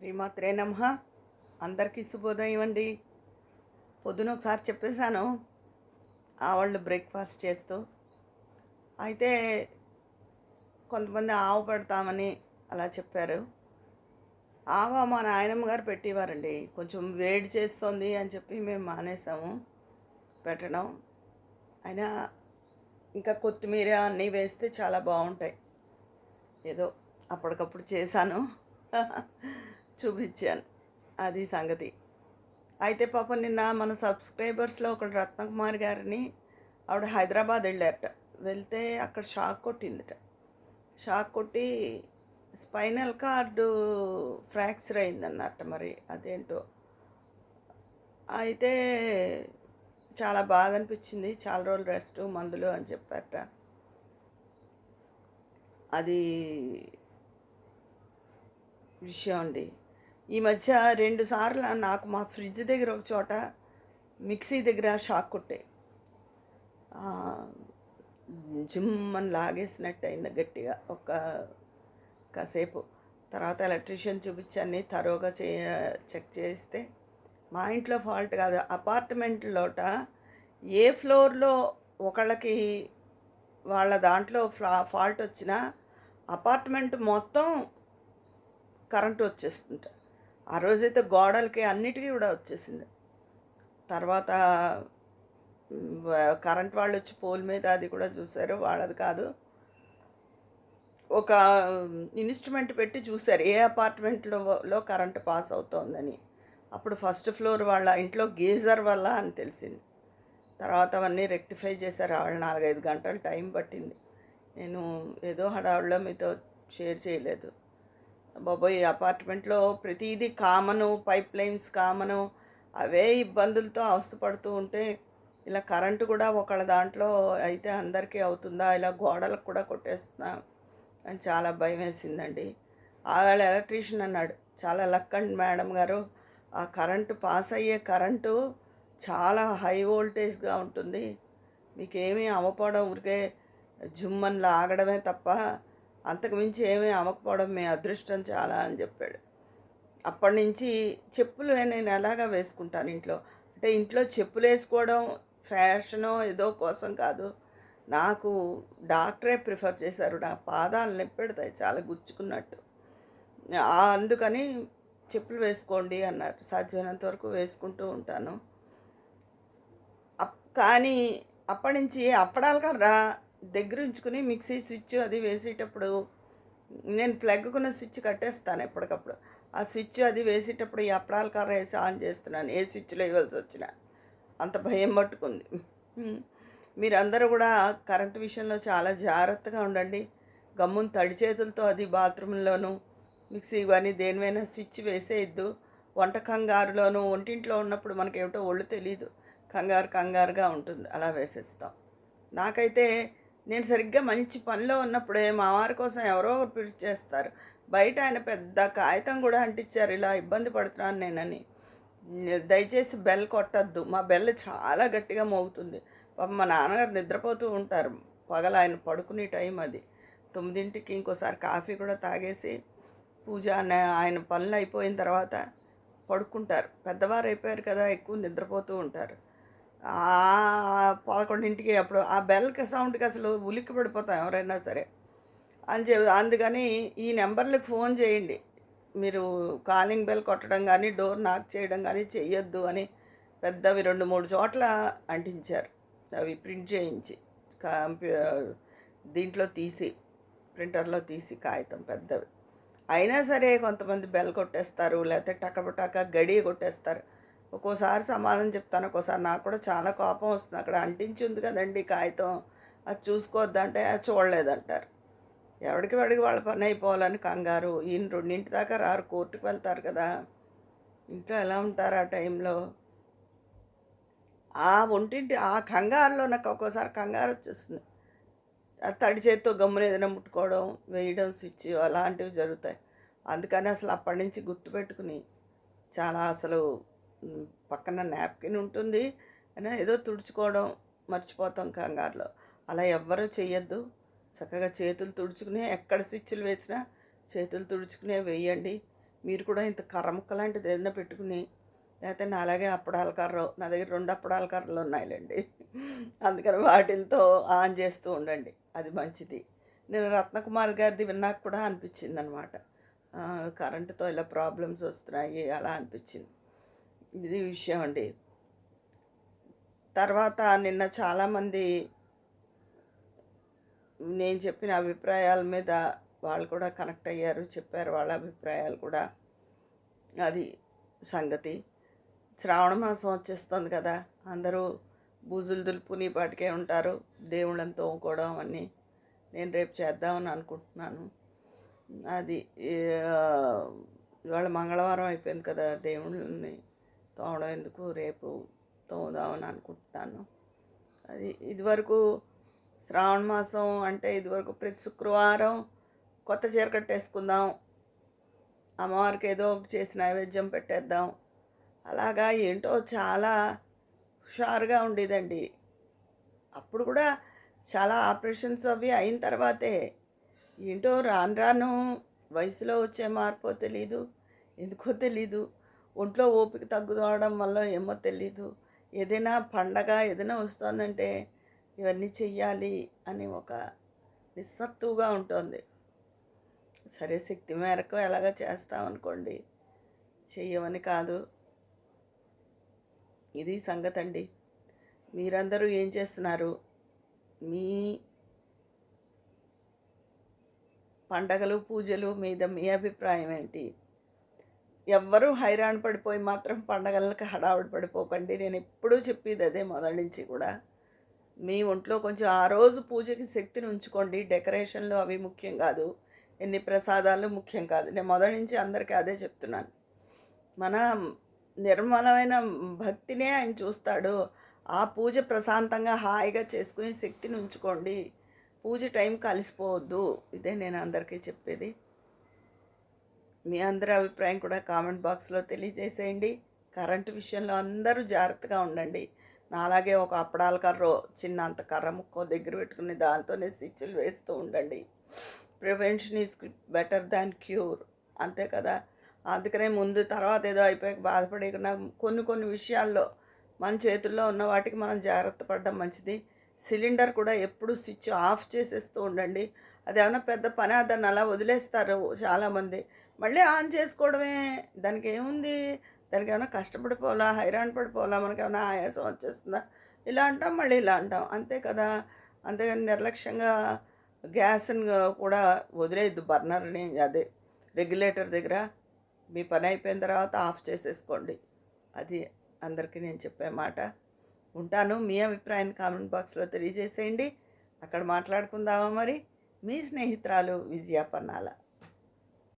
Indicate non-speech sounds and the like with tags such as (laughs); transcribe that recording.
శ్రీమాత్రే నమ. అందరికీ శుభోదయం అండి. పొద్దున ఒకసారి చెప్పేశాను ఆ వాళ్ళు బ్రేక్ఫాస్ట్ చేస్తూ. అయితే కొంతమంది ఆవు పెడతామని అలా చెప్పారు. ఆవ మా నాయనమ్మ గారు పెట్టేవారండి. కొంచెం వేడి చేస్తుంది అని చెప్పి మేము మానేసాము పెట్టడం. అయినా ఇంకా కొత్తిమీర అన్నీ వేస్తే చాలా బాగుంటాయి. ఏదో అప్పటికప్పుడు చేశాను. (laughs) చూపించాను. అది సంగతి. అయితే పాపం నిన్న మన సబ్స్క్రైబర్స్లో ఒక రత్నకుమార్ గారిని ఆవిడ హైదరాబాద్ వెళ్ళారట. వెళ్తే అక్కడ షాక్ కొట్టిందట. షాక్ కొట్టి స్పైనల్ కార్డు ఫ్రాక్చర్ అయిందన్నట్ట మరి అదేంటో. అయితే చాలా బాధ అనిపించింది. చాలా రోజులు రెస్ట్ మందులు అని చెప్పారట. అది విషయం అండి. ఈ మధ్య రెండు సార్లు నాకు మా ఫ్రిడ్జ్ దగ్గర ఒక చోట మిక్సీ దగ్గర షాక్ కొట్టే. జిమ్మని లాగేసినట్టు అయింది గట్టిగా ఒక కాసేపు. తర్వాత ఎలక్ట్రీషియన్ చూపించాన్ని తరోగా చే చెక్ చేస్తే మా ఇంట్లో ఫాల్ట్ కాదు అపార్ట్మెంట్లోట ఏ ఫ్లోర్లో ఒకళ్ళకి వాళ్ళ దాంట్లో ఫ్లా ఫాల్ట్ వచ్చినా అపార్ట్మెంట్ మొత్తం కరెంటు వచ్చేస్తుంటా. ఆ రోజైతే గోడలకి అన్నిటికీ కూడా వచ్చేసింది. తర్వాత కరెంట్ వాళ్ళు వచ్చి పోల్ మీద అది కూడా చూశారు వాళ్ళది కాదు. ఒక ఇన్స్ట్రుమెంట్ పెట్టి చూశారు ఏ అపార్ట్మెంట్లో కరెంట్ పాస్ అవుతోందని. అప్పుడు ఫస్ట్ ఫ్లోర్ వాళ్ళ ఇంట్లో గీజర్ వల్ల అని తెలిసింది. తర్వాత అవన్నీ రెక్టిఫై చేశారు. వాళ్ళు నాలుగైదు గంటలు టైం పట్టింది. నేను ఏదో హడావుడిలో మీతో షేర్ చేయలేదు. బాబోయ్ అపార్ట్మెంట్లో ప్రతిదీ కామను పైప్ లైన్స్ కామను అవే ఇబ్బందులతో అవస్థపడుతూ ఉంటే ఇలా కరెంటు కూడా ఒకళ్ళ దాంట్లో అయితే అందరికీ అవుతుందా? ఇలా గోడలకు కూడా కొట్టేస్తున్నా అని చాలా భయం వేసిందండి. ఆవేళ ఎలక్ట్రీషియన్ అన్నాడు చాలా లక్ అండి మేడం గారు ఆ కరెంటు పాస్ అయ్యే కరెంటు చాలా హై వోల్టేజ్గా ఉంటుంది. మీకేమీ అవ్వపోవడం ఊరికే జుమ్మన్ లాగడమే తప్ప అంతకుమించి ఏమీ అవ్వకపోవడం మీ అదృష్టం చాలా అని చెప్పాడు. అప్పటి నుంచి చెప్పులు నేను ఎలాగా వేసుకుంటాను ఇంట్లో? అంటే ఇంట్లో చెప్పులు వేసుకోవడం ఫ్యాషనో ఏదో కోసం కాదు. నాకు డాక్టరే ప్రిఫర్ చేశారు. నా పాదాలు నొప్పెడతాయి చాలా గుచ్చుకున్నట్టు. అందుకని చెప్పులు వేసుకోండి అన్నారు. సాధ్యమైనంత వరకు వేసుకుంటూ ఉంటాను. కానీ అప్పటి నుంచి అప్పడాల కర్రా దగ్గర ఉంచుకుని మిక్సీ స్విచ్ అది వేసేటప్పుడు నేను ప్లగ్కున్న స్విచ్ కట్టేస్తాను ఎప్పటికప్పుడు. ఆ స్విచ్ అది వేసేటప్పుడు ఈ అప్పడాల కర్ర వేసి ఆన్ చేస్తున్నాను. ఏ స్విచ్లో ఇవ్వాల్సి వచ్చినా. అంత భయం పట్టుకుంది. మీరందరూ కూడా కరెంటు విషయంలో చాలా జాగ్రత్తగా ఉండండి. గమ్మున తడి చేతులతో అది బాత్రూంలోనూ మిక్సీ కానీ దేనివైనా స్విచ్ వేసేయద్దు. వంట కంగారులోనూ ఒంటింట్లో ఉన్నప్పుడు మనకేమిటో ఒళ్ళు తెలియదు కంగారు కంగారుగా ఉంటుంది. అలా వేసేస్తాం. నాకైతే నేను సరిగ్గా మంచి పనిలో ఉన్నప్పుడే మా వారి కోసం ఎవరో ఒకరు పిలిచేస్తారు బయట ఆయన పెద్ద కాగితం కూడా అంటించారు. ఇలా ఇబ్బంది పడుతున్నాను నేనని. దయచేసి బెల్ కొట్టద్దు. మా బెల్ చాలా గట్టిగా మోగుతుంది. పాప మా నాన్నగారు నిద్రపోతూ ఉంటారు. పగల ఆయన పడుకునే టైం అది. తొమ్మిదింటికి ఇంకోసారి కాఫీ కూడా తాగేసి పూజ ఆయన పనులు అయిపోయిన తర్వాత పడుకుంటారు. పెద్దవారు అయిపోయారు కదా ఎక్కువ నిద్రపోతూ ఉంటారు. పదకొండింటికి అప్పుడు ఆ బెల్కి సౌండ్కి అసలు ఉలిక్కి పడిపోతాం ఎవరైనా సరే. అని చెప్ అందుకని ఈ నెంబర్లకు ఫోన్ చేయండి. మీరు కాలింగ్ బెల్ కొట్టడం కానీ డోర్ నాక్ చేయడం కానీ చెయ్యొద్దు అని పెద్దవి రెండు మూడు చోట్ల అంటించారు. అవి ప్రింట్ చేయించి కంప్యూ దీంట్లో తీసి ప్రింటర్లో తీసి కాగితం పెద్దవి. అయినా సరే కొంతమంది బెల్ కొట్టేస్తారు లేకపోతే టకపటాక గడి కొట్టేస్తారు. ఒక్కోసారి సమాధానం చెప్తాను ఒక్కోసారి నాకు కూడా చాలా కోపం వస్తుంది. అక్కడ అంటించి ఉంది కదండి కాగితం. అది చూసుకోవద్దంటే అది చూడలేదంటారు. ఎవడికి వాడికి వాళ్ళ పని అయిపోవాలని కంగారు. ఈయన రెండింటి దాకా రారు కోర్టుకు వెళ్తారు కదా. ఇంట్లో ఎలా ఉంటారు ఆ టైంలో? ఆ ఒంటింటి ఆ కంగారులో నాకు ఒక్కోసారి కంగారు వచ్చేస్తుంది. తడి చేత్తో గమ్మున ఏదైనా ముట్టుకోవడం వేయడం స్విచ్ అలాంటివి జరుగుతాయి. అందుకని అసలు అప్పటి నుంచి గుర్తుపెట్టుకుని చాలా అసలు పక్కన నాప్కిన్ ఉంటుంది. అయినా ఏదో తుడుచుకోవడం మర్చిపోతాం కంగారులో. అలా ఎవ్వరూ చేయొద్దు చక్కగా చేతులు తుడుచుకునే ఎక్కడ స్విచ్లు వేసినా చేతులు తుడుచుకునే వేయండి. మీరు కూడా ఇంత కర్రముక్క లాంటిది ఏదైనా పెట్టుకుని లేకపోతే నా అలాగే అప్పడాల కర్ర నా దగ్గర రెండు అప్పడాల కర్రలు ఉన్నాయిలేండి. అందుకని వాటితో ఆన్ చేస్తూ ఉండండి. అది మంచిది. నేను రత్నకుమార్ గారిది విన్నాక కూడా అనిపించింది అనమాట కరెంటుతో ఇలా ప్రాబ్లమ్స్ వస్తున్నాయి అలా అనిపించింది. ఇది విషయం అండి. తర్వాత నిన్న చాలామంది నేను చెప్పిన అభిప్రాయాల మీద వాళ్ళు కూడా కనెక్ట్ అయ్యారు చెప్పారు వాళ్ళ అభిప్రాయాలు కూడా. అది సంగతి. శ్రావణ మాసం వచ్చేస్తుంది కదా అందరూ బూజులు దులుపుని పాటికే ఉంటారు దేవుళ్ళని తోముకోవడం అన్నీ నేను రేపు చేద్దామని అనుకుంటున్నాను. అది ఇవాళ మంగళవారం అయిపోయింది కదా దేవుళ్ళని తోమడం ఎందుకు రేపు తోముదామని అనుకుంటున్నాను. అది ఇదివరకు శ్రావణ మాసం అంటే ఇదివరకు ప్రతి శుక్రవారం కొత్త చీర కట్టేసుకుందాం. అమ్మవారికి ఏదో ఒకటి చేసి నైవేద్యం పెట్టేద్దాం. అలాగా ఏంటో చాలా హుషారుగా ఉండేదండి. అప్పుడు కూడా చాలా ఆపరేషన్స్ అవి అయిన తర్వాతే. ఏంటో రాను రాను వయసులో వచ్చే మార్పో తెలీదు ఎందుకో తెలీదు. ఒంట్లో ఓపిక తగ్గుదవడం వల్ల ఏమో తెలీదు. ఏదైనా పండగ ఏదైనా వస్తుందంటే ఇవన్నీ చెయ్యాలి అని ఒక నిస్సత్తుగా ఉంటుంది. సరే శక్తి మేరకు ఎలాగ చేస్తామనుకోండి చెయ్యమని కాదు. ఇది సంగతి అండి మీరందరూ ఏం చేస్తున్నారు? మీ పండగలు పూజలు మీద మీ అభిప్రాయం ఏంటి? ఎవ్వరూ హైరాణ పడిపోయి మాత్రం పండగలకు హడావుడి పడిపోకండి. నేను ఎప్పుడూ చెప్పేది అదే మొదటి నుంచి కూడా. మీ ఒంట్లో కొంచెం ఆ రోజు పూజకి శక్తిని ఉంచుకోండి. డెకరేషన్లు అవి ముఖ్యం కాదు. ఎన్ని ప్రసాదాలు ముఖ్యం కాదు. నేను మొదటి నుంచి అందరికీ అదే చెప్తున్నాను. మన నిర్మలమైన భక్తినే ఆయన చూస్తాడు. ఆ పూజ ప్రశాంతంగా హాయిగా చేసుకుని శక్తిని ఉంచుకోండి. పూజ టైం కలిసిపోవద్దు. ఇదే నేను అందరికీ చెప్పేది. మీ అందరి అభిప్రాయం కూడా కామెంట్ బాక్స్లో తెలియజేసేయండి. కరెంటు విషయంలో అందరూ జాగ్రత్తగా ఉండండి. నాలాగే ఒక అప్పడాల కర్ర చిన్న అంత కర్ర ముక్కో దగ్గర పెట్టుకుని దాంతోనే స్విచ్లు వేస్తూ ఉండండి. Prevention is better than cure. అంతే కదా? అందుకనే ముందు తర్వాత ఏదో అయిపోయాక బాధపడేకుండా కొన్ని కొన్ని విషయాల్లో మన చేతుల్లో ఉన్న వాటికి మనం జాగ్రత్త పడడం మంచిది. సిలిండర్ కూడా ఎప్పుడు స్విచ్ ఆఫ్ చేసేస్తూ ఉండండి. అది ఏమైనా పెద్ద పని దాన్ని అలా వదిలేస్తారు చాలామంది. మళ్ళీ ఆన్ చేసుకోవడమే దానికి ఏముంది? దానికి ఏమైనా కష్టపడిపోవాలా? హైరాణ పడిపోవాలా? మనకి ఏమైనా ఆయాసం వచ్చేస్తుందా? ఇలా అంటాం మళ్ళీ ఇలా అంటాం. అంతే కదా? అంతేగాని నిర్లక్ష్యంగా గ్యాస్ని కూడా వదిలేదు బర్నర్ని. అదే రెగ్యులేటర్ దగ్గర మీ పని అయిపోయిన తర్వాత ఆఫ్ చేసేసుకోండి. అది అందరికీ నేను చెప్పే మాట. ఉంటాను. మీ అభిప్రాయాన్ని కామెంట్ బాక్స్లో తెలియజేసేయండి. అక్కడ మాట్లాడుకుందామా మరి? మీ స్నేహితురాలు విజయాపన్నాల